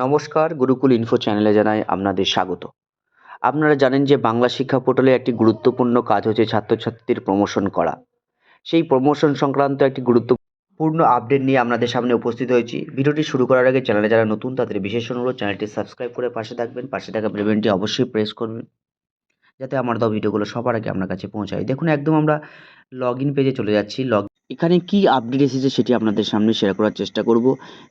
নমস্কার, গুরুকুল ইনফো চ্যানেলে জানাই আপনাদের স্বাগত। আপনারা জানেন যে বাংলা শিক্ষা পোর্টালে একটি গুরুত্বপূর্ণ কাজ হচ্ছে ছাত্রছাত্রীদের প্রমোশন করা। সেই প্রমোশন সংক্রান্ত একটি গুরুত্বপূর্ণ আপডেট নিয়ে আপনাদের সামনে উপস্থিত হয়েছি। ভিডিওটি শুরু করার আগে চ্যানেলে যারা নতুন, তাদের বিশেষ অনুরোধ, চ্যানেলটি সাবস্ক্রাইব করে পাশে থাকবেন। পাশে থাকা বেলবেনটি অবশ্যই প্রেস করবেন, যাতে আমার দেওয়া ভিডিওগুলো সবার আগে আপনার কাছে পৌঁছায়। দেখুন, একদম আমরা লগ ইন পেজে চলে যাচ্ছি। লগ এখানে কি আপডেট এসেছে সেটি আপনাদের সামনে শেয়ার করার চেষ্টা করব।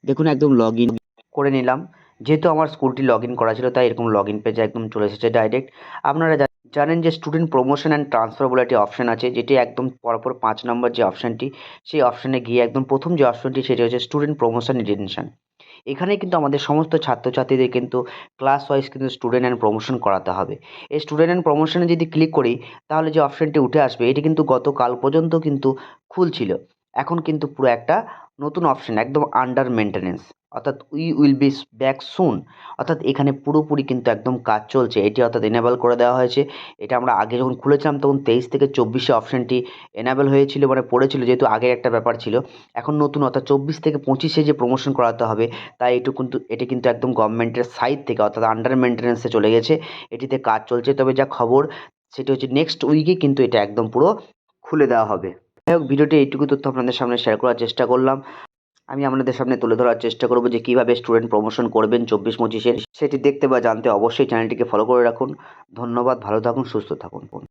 দেখুন, একদম লগ ইন করে নিলাম। যেহেতু আমার স্কুলটি লগ ইন করা ছিল, তাই এরকম লগ ইন পেজে একদম চলে এসেছে ডাইরেক্ট আপনারা জানেন যে স্টুডেন্ট প্রমোশন অ্যান্ড ট্রান্সফার বলে একটি অপশান আছে, যেটি একদম পরপর পাঁচ নম্বর যে অপশানটি সেই অপশানে গিয়ে একদম প্রথম যে অপশানটি সেটি হচ্ছে স্টুডেন্ট প্রমোশন রিটেনশন এখানে কিন্তু আমাদের সমস্ত ছাত্রছাত্রীদের কিন্তু ক্লাস ওয়াইজ কিন্তু স্টুডেন্ট অ্যান্ড প্রমোশন করাতে হবে। এই স্টুডেন্ট অ্যান্ড প্রমোশনে যদি ক্লিক করি, তাহলে যে অপশানটি উঠে আসবে, এটি কিন্তু গতকাল পর্যন্ত কিন্তু খুলছিল। এখন কিন্তু পুরো একটা নতুন অপশান একদম আন্ডার মেনটেনেন্স অর্থাৎ we will be back soon অর্থাৎ এখানে পুরোপুরি কিন্তু একদম কাজ চলছে। এটি অর্থাৎ এনেবল করে দেওয়া হয়েছে। এটা আমরা আগে যখন খুলেছিলাম তখন তেইশ থেকে চব্বিশে অপশানটি এনেবল হয়েছিল মানে পড়েছিল, যেহেতু আগের একটা ব্যাপার ছিল। এখন নতুন, অর্থাৎ চব্বিশ থেকে পঁচিশে যে প্রমোশন করাতে হবে, তাই এটু কিন্তু, এটি কিন্তু একদম গভর্নমেন্টের সাইড থেকে, অর্থাৎ আন্ডার মেনটেন্যান্সে চলে গেছে। এটিতে কাজ চলছে। তবে যা খবর, সেটি হচ্ছে নেক্সট উইকে কিন্তু এটা একদম পুরো খুলে দেওয়া হবে। যাই হোক, ভিডিওটি এইটুকু তথ্য আপনাদের সামনে শেয়ার করার চেষ্টা করলাম। আমি আপনাদের সামনে তুলে ধরার চেষ্টা করব যে কীভাবে স্টুডেন্ট প্রমোশন করবেন চব্বিশ পঁচিশের সেটি দেখতে বা জানতে অবশ্যই চ্যানেলটিকে ফলো করে রাখুন। ধন্যবাদ, ভালো থাকুন, সুস্থ থাকুন।